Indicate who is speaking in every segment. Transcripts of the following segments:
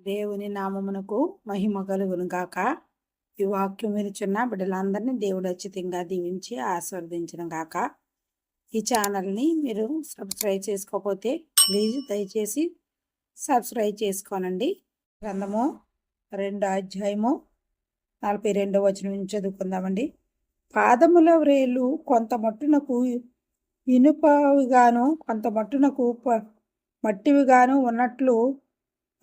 Speaker 1: దేవుని నామమునకు మహిమ కలుగును గాక. ఈ వాక్యం వినుచున్న బిడ్డలందరినీ దేవుడు అచ్చితంగా దీవించి ఆస్వాదించిన గాక. ఈ ఛానల్ని మీరు సబ్స్క్రైబ్ చేసుకోకపోతే ప్లీజ్ దయచేసి సబ్స్క్రైబ్ చేసుకోనండి. గ్రంథము రెండో అధ్యాయము నలభై రెండో వచనం నుంచి చదువుకుందామండి. పాదముల వ్రేలు కొంత మట్టునకు ఇనుపవిగాను కొంత మట్టునకు ప- మట్టివిగాను ఉన్నట్లు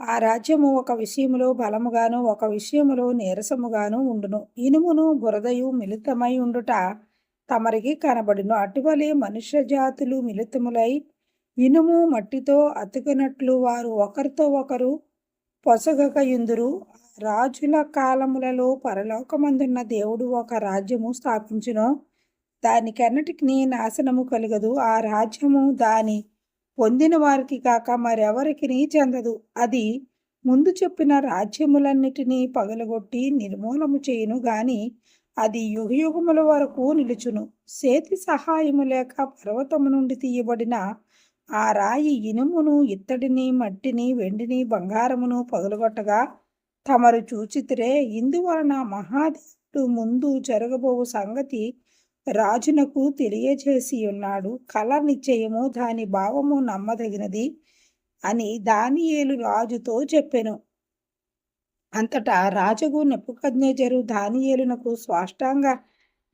Speaker 1: ఆ రాజ్యము ఒక విషయములో బలముగాను ఒక విషయములో నీరసముగాను ఉండును. ఇనుమును బురదయు మిళితమై ఉండుట తమరికి కనబడును. అటువలే మనుష్య జాతులు మిళితములై ఇనుము మట్టితో అతుకునట్లు వారు ఒకరితో ఒకరు పొసగకయుందురు. రాజుల కాలములలో పరలోకమందున్న దేవుడు ఒక రాజ్యము స్థాపించును. దానికన్నిటికీ నాశనము కలగదు. ఆ రాజ్యము దాని పొందిన వారికి కాక మరెవరికి చెందదు. అది ముందు చెప్పిన రాజ్యములన్నిటినీ పగలగొట్టి నిర్మూలము చేయును గాని అది యుగయుగముల వరకు నిలుచును. చేతి సహాయము లేక పర్వతము నుండి తీయబడిన ఆ రాయి ఇనుమును ఇత్తడిని మట్టిని వెండిని బంగారమును పగలగొట్టగా తమరు చూచితిరే. ఇందువలన మహాదేవుడు ముందు జరగబోవు సంగతి రాజునకు తెలియజేసి ఉన్నాడు. కళ నిశ్చయము దాని భావము నమ్మదగినది అని దానియేలు రాజుతో చెప్పెను. అంతటా రాజుగు నెప్పుకజ్ఞజరు దానియేలునకు స్వాష్టాంగ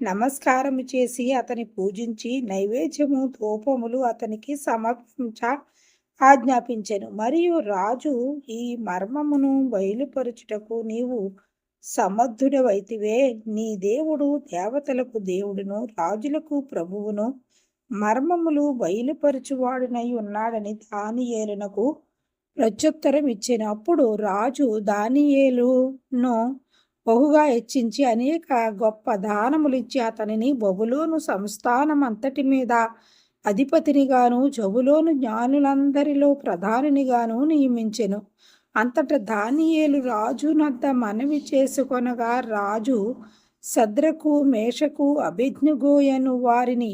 Speaker 1: నమస్కారము చేసి అతని పూజించి నైవేద్యము ధూపములు అతనికి సమర్పించ ఆజ్ఞాపించెను. మరియు రాజు ఈ మర్మమును బయలుపరచుటకు నీవు సమర్థుడవైతివే. నీ దేవుడు దేవతలకు దేవుడును రాజులకు ప్రభువును మర్మములు బయలుపరచువాడునై ఉన్నాడని దానియేలునకు ప్రత్యుత్తరం ఇచ్చినప్పుడు రాజు దానియేలును బహుగా హెచ్చించి అనేక గొప్ప దానములిచ్చి అతనిని బబులోను సంస్థానం అంతటి మీద అధిపతినిగాను జబులోను జ్ఞానులందరిలో ప్రధానినిగాను నియమించెను. అంతట దానియేలు రాజు నద్ద మనవి చేసుకొనగా రాజు సద్రకు మేషకు అభిజ్ఞగోయను వారిని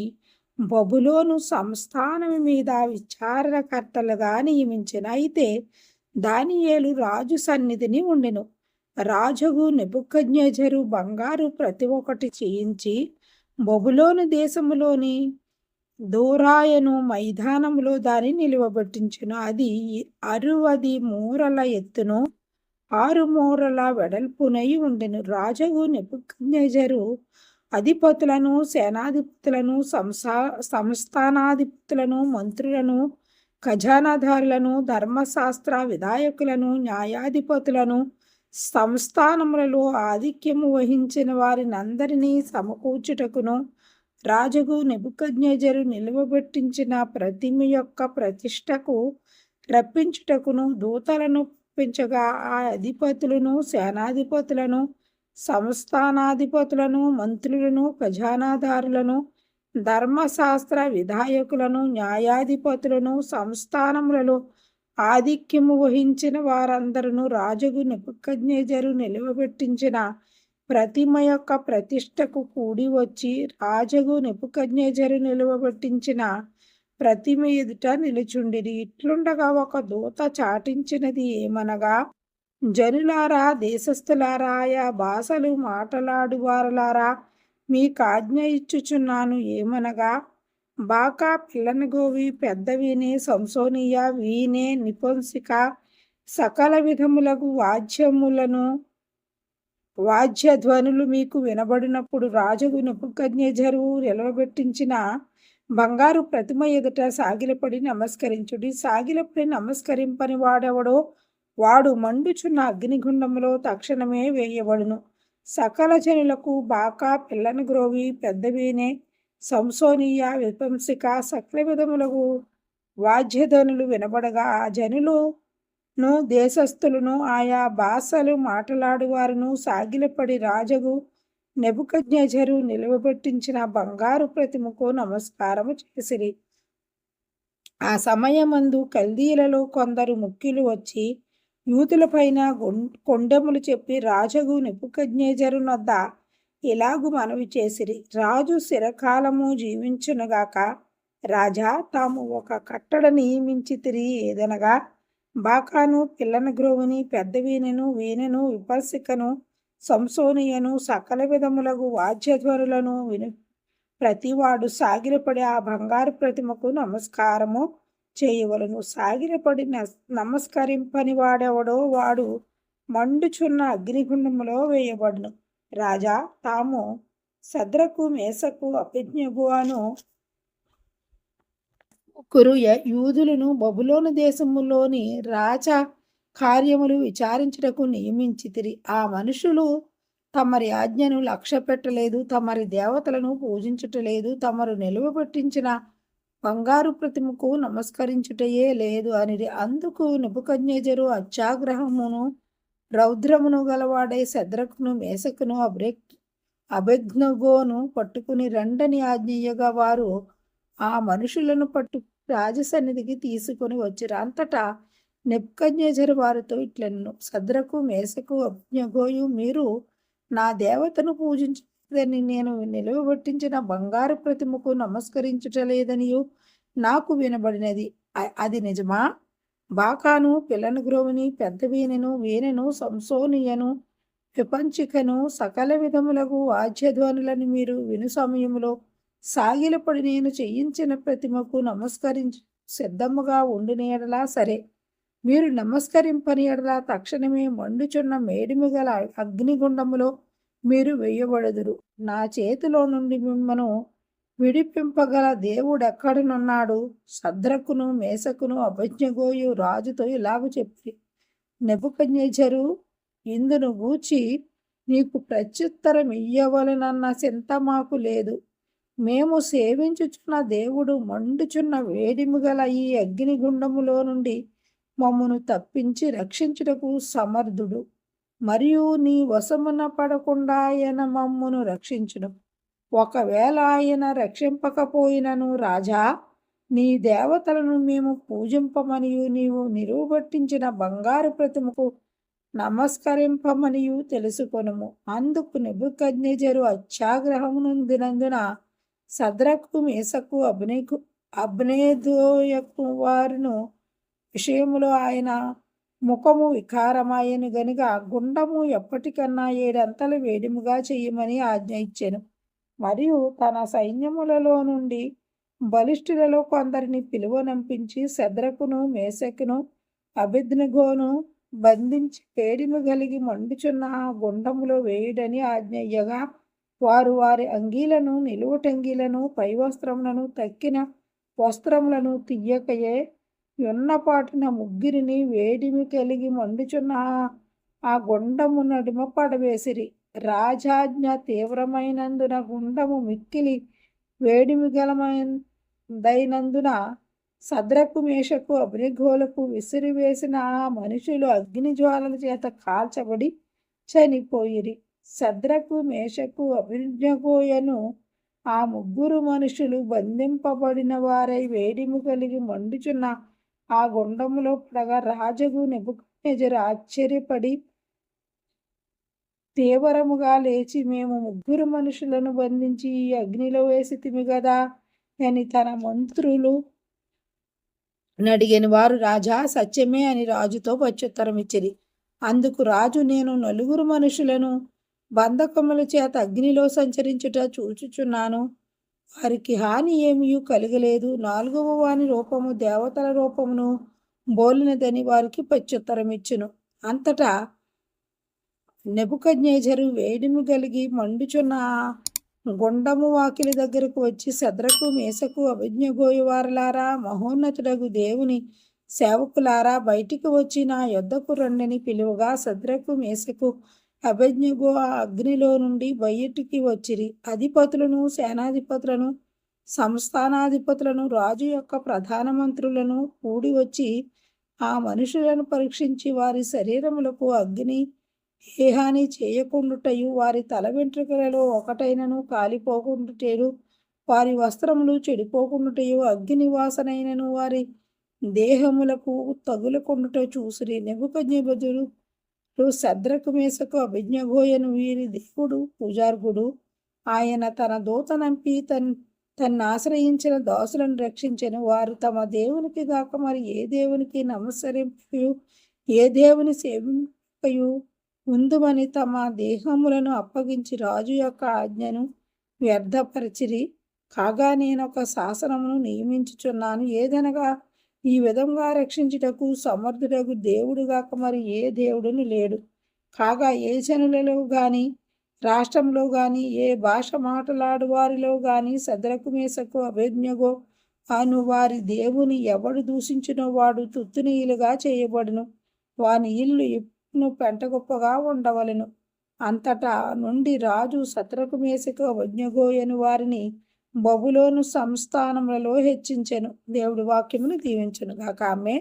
Speaker 1: బబులోను సంస్థానం మీద విచారణకర్తలుగా నియమించిన. అయితే దానియేలు రాజు సన్నిధిని ఉండెను. రాజుగు నెబుకజ్ఞజరు బంగారు ప్రతి ఒక్కటి చేయించి బబులోను దేశములోని దూరాయను మైదానములో దాన్ని నిలువబెట్టించును. అది అరువది మూరల ఎత్తును ఆరు మూరల వెడల్పునై ఉండెను. రాజుగు నెబుకజ్ఞజరు అధిపతులను సేనాధిపతులను సంసా సంస్థానాధిపతులను మంత్రులను ఖజానాదారులను ధర్మశాస్త్ర విధాయకులను న్యాయాధిపతులను సంస్థానములలో ఆధిక్యము వహించిన వారినందరినీ సమకూర్చుటకును రాజుగు నిబుకజ్ఞజరు నిలువబెట్టించిన ప్రతిమ యొక్క ప్రతిష్టకు రప్పించుటకును దూతలను పెంచగా ఆ అధిపతులను సేనాధిపతులను సంస్థానాధిపతులను మంత్రులను ఖజానాదారులను ధర్మశాస్త్ర విధాయకులను న్యాయాధిపతులను సంస్థానములలో ఆధిక్యము వహించిన వారందరూ రాజుగు నెబుకజ్ఞజరు నిలువబెట్టించిన ప్రతిమ యొక్క ప్రతిష్టకు కూడి వచ్చి రాజగు నెబుకజ్ఞజరు నిలువబెట్టించిన ప్రతిమ ఎదుట నిలుచుండిరి. ఇట్లుండగా ఒక దూత చాటించినది ఏమనగా జనులారా దేశస్థులారాయా భాషలు మాటలాడువారలారా మీకు ఆజ్ఞ ఇచ్చుచున్నాను ఏమనగా బాకా పిల్లనగోవి పెద్దవిని సంసోనియ వీనే నిపుంసిక సకల విధములకు వాద్యములను వాద్యధ్వనులు మీకు వినబడినప్పుడు రాజుగు నెప్పుకజ్ఞజరు నిలవబెట్టించిన బంగారు ప్రతిమ ఎదుట సాగిలపడి నమస్కరించుడి. సాగిలపడి నమస్కరింపని వాడెవడో? వాడు మండుచున్న అగ్నిగుండములో తక్షణమే వేయబడును. సకల జనులకు బాకా పిల్లని గ్రోవి పెద్దవీనే సంసోనీయ విపంసిక సకల విధములకు వాద్యధ్వనులు వినబడగా ఆ జనులు ను దేశస్థులను ఆయా భాషలు మాట్లాడువారును సాగిలపడి రాజగు నెబుకజ్ఞజరు నిలువబెట్టించిన బంగారు ప్రతిమకు నమస్కారము చేసిరి. ఆ సమయమందు కల్దీలలో కొందరు ముఖ్యులు వచ్చి యూతులపైన కొండములు కొండెములు చెప్పి రాజగు నెప్పుకజ్ఞేజరు నొద్ద ఇలాగు మనవి చేసిరి. రాజు శిరకాలము జీవించునుగాక రాజా తాము ఒక కట్టడ నియమించి తిరిగి ఏదనగా బాకాను పిల్లన గ్రోవుని పెద్ద వీణెను వీణెను విపర్శికను సంసోనియను సకల విధములకు వాద్యధ్వరులను విని ప్రతివాడు సాగిరపడి ఆ బంగారు ప్రతిమకు నమస్కారము చేయవలను. సాగిరపడి నమస్కరింపని వాడెవడో వాడు మండుచున్న అగ్నిగుండములో వేయబడును. రాజా తాము సద్రకు మేసకు అభిజ్ఞగువాను ముగ్గురు యూదులను బబులోను దేశములోని రాజ కార్యములు విచారించుటకు నియమించితిరి. ఆ మనుషులు తమరి ఆజ్ఞను లక్ష్య పెట్టలేదు తమరి దేవతలను పూజించుటలేదు తమరు నిలువ పెట్టించిన బంగారు ప్రతిమకు నమస్కరించుటయే లేదు అని అందుకు నిపుకజ్ఞజరు అత్యాగ్రహమును రౌద్రమును గలవాడే శద్రకును మేసకును అభ్రెక్ అభిజ్ఞగోను పట్టుకుని రండని ఆజ్ఞయ్యగా వారు ఆ మనుషులను పట్టు రాజసన్నిధికి తీసుకొని వచ్చిరు. అంతటా నెప్కన్యజరు వారితో ఇట్లను సద్రకు మేసకు అజ్ఞగోయు మీరు నా దేవతను పూజించలేదని నేను నిలువబట్టించిన బంగారు ప్రతిమకు నమస్కరించటలేదనియు నాకు వినబడినది. అది నిజమా? బాకాను పిల్లను గ్రోవిని పెద్ద వీణెను వీణెను సంసోనియను విపంచికను సకల విధములకు వాద్యధ్వనులను మీరు విను సమయంలో సాగిలపడి నేను చేయించిన ప్రతిమకు నమస్కరించి సిద్ధముగా ఉండినేడలా సరే. మీరు నమస్కరింపని ఎడలా తక్షణమే మండుచున్న మేడిమి గల అగ్నిగుండములో మీరు వేయబడదురు. నా చేతిలో నుండి మిమ్మను విడిపింపగల దేవుడెక్కడనున్నాడు? సద్రకును మేసకును అభజ్ఞగోయు రాజుతో ఇలాగ చెప్పి నెబుకన్యజరు ఇందును గూచి నీకు ప్రత్యుత్తరం ఇయ్యవలనన్న చింత మాకు లేదు. మేము సేవించుచున్న దేవుడు మండుచున్న వేడిము గల ఈ అగ్నిగుండములో నుండి మమ్మను తప్పించి రక్షించుటకు సమర్థుడు. మరియు నీ వశమున పడకుండా ఆయన మమ్మును రక్షించును. ఒకవేళ ఆయన రక్షింపకపోయినను రాజా నీ దేవతలను మేము పూజింపమనియు నీవు నిరువబట్టించిన బంగారు ప్రతిమకు నమస్కరింపమనియు తెలుసుకొనుము. అందుకు నెబుకజ్ఞజరు నందున సద్రకు మేసకు అభినయకు అభినేదోయకు వారును విషయంలో ఆయన ముఖము వికారమాయను గనుక గుండము ఎప్పటికన్నా ఏడంతలు వేడిముగా చేయమని ఆజ్ఞ ఇచ్చాను. మరియు తన సైన్యములలో నుండి బలిష్ఠులలో కొందరిని పిలువనంపించి శద్రకును మేసకును అభిజ్ఞగోను బంధించి వేడిమి కలిగి మండుచున్న ఆ గుండములో వేయుడని ఆజ్ఞయ్యగా వారు వారి అంగీలను నిలువుటంగీలను పైవస్త్రములను తక్కిన వస్త్రములను తీయకయే ఉన్నపాటిన ముగ్గురిని వేడిమి కలిగి మండుచున్న ఆ గుండము నడుమ పడవేసిరి. రాజాజ్ఞ తీవ్రమైనందున గుండము మిక్కిలి వేడిమి గలమైనందున సద్రకు మేషకు అభినిఘోలకు విసిరివేసిన ఆ మనుషులు అగ్ని జ్వాలల చేత కాల్చబడి చనిపోయిరి. సద్రకు మేషకు అభిజ్ఞగోయను ఆ ముగ్గురు మనుషులు బంధింపబడిన వారై వేడిము కలిగి మండుచున్న ఆ గుండములో పడగా రాజగు నెబుకనెజరు ఆశ్చర్యపడి తీవ్రముగా లేచి మేము ముగ్గురు మనుషులను బంధించి ఈ అగ్నిలో వేసితిమి కదా అని తన మంత్రులు నడిగిన. వారు రాజా సత్యమే అని రాజుతో ప్రత్యుత్తరం ఇచ్చిరి అందుకు రాజు నేను నలుగురు మనుషులను బంధకముల చేత అగ్నిలో సంచరించుట చూచుచున్నాను. వారికి హాని ఏమీ కలగలేదు. నాలుగవ వాని రూపము దేవతల రూపమును బోలినదని వారికి ప్రత్యుత్తరమిచ్చును. అంతటా నెబుకజ్ఞేజరు వేడిమి కలిగి మండుచున్న గుండము వాకిలి దగ్గరకు వచ్చి శద్రకు మేసకు అభిజ్ఞగోయువారులారా మహోన్నతుడగు దేవుని సేవకులారా బయటికి వచ్చి నా యొద్దకు రండని పిలువగా శద్రకు మేసకు అభిజ్ఞగో ఆ అగ్నిలో నుండి బయటికి వచ్చిరి. అధిపతులను సేనాధిపతులను సంస్థానాధిపతులను రాజు యొక్క ప్రధానమంత్రులను కూడి వచ్చి ఆ మనుషులను పరీక్షించి వారి శరీరములకు అగ్ని ఏ హాని చేయకుండుటయు వారి తల వెంట్రుకలలో ఒకటైనను కాలిపోకుండుటేను వారి వస్త్రములు చెడిపోకుండుటయు అగ్ని వాసనైనను వారి దేహములకు తగులకుండుట చూసిరి. నెబుకజ్ఞబదులు శద్రకు మేసకు అభిజ్ఞగోయను వీరి దేవుడు పూజార్గుడు ఆయన తన దూత నంపి తన్ తన్ను ఆశ్రయించిన దాసులను రక్షించను. వారు తమ దేవునికి గాక మరి ఏ దేవునికి నమస్కరింపయు ఏ దేవుని సేవింపయు ఉందుమని తమ దేహములను అప్పగించి రాజు యొక్క ఆజ్ఞను వ్యర్థపరిచిరి. కాగా నేను ఒక శాసనమును నియమించుచున్నాను. ఏదనగా ఈ విధంగా రక్షించుటకు సమర్థుడకు దేవుడుగాక మరి ఏ దేవుడును లేడు. కాగా ఏ జనులలో గాని రాష్ట్రంలో గాని ఏ భాష మాట్లాడువారిలో గాని సదరకు మేసకు అభిజ్ఞగో అను వారి దేవుని ఎవడు దూషించినో వాడు తుత్తునీయులుగా చేయబడును. వాని ఇల్లు ఇప్పును పెంటగొప్పగా ఉండవలెను. అంతటా నుండి రాజు సత్రకు మేసకు వజ్ఞగోయను వారిని బబులోను సంస్థానములలో హెచ్చించెను. దేవుడి వాక్యమును దీవించును గాక ఆమె